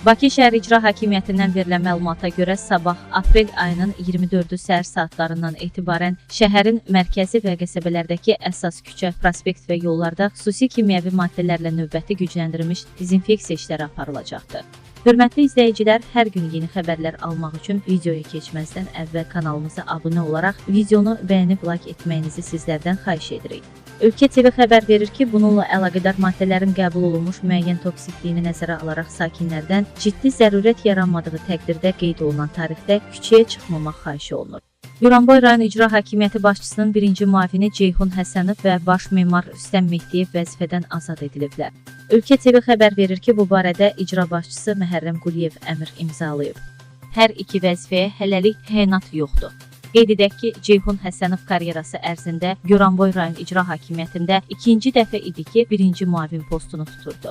Bakı şəhər İcra Hakimiyyətindən verilən məlumata görə sabah aprel ayının 24-ü səhər saatlarından etibarən şəhərin mərkəzi və qəsəbələrdəki əsas küçə, prospekt və yollarda xüsusi kimyəvi maddələrlə növbəti gücləndirilmiş dezinfeksiya işləri aparılacaqdır. Hörmətli izləyicilər, hər gün yeni xəbərlər almaq üçün videoya keçməzdən əvvəl kanalımıza abunə olaraq videonu bəyənib like etməyinizi sizlərdən xahiş edirik. Ölkə TV xəbər verir ki, bununla əlaqədar maddələrin qəbul olunmuş müəyyən toksikliyini nəzərə alaraq sakinlərdən ciddi zərurət yaranmadığı təqdirdə qeyd olunan tarixdə küçəyə çıxmamaq xahiş olunur. Goranboy rayon İcra Hakimiyyəti başçısının birinci müavini Ceyhun Həsənov və baş memar Rüstəm Mehdiyev vəzifədən azad ediliblər. Ölkə TV xəbər verir ki, bu barədə icra başçısı Məhərrəm Quliyev əmr imzalayıb. Hər iki vəzifəyə hələlik təyinat yoxdur. Qeyd edək ki, Ceyhun Həsənov karyerası ərzində Goranboy rayon İcra Hakimiyyətində ikinci dəfə idi ki, birinci müavin postunu tuturdu.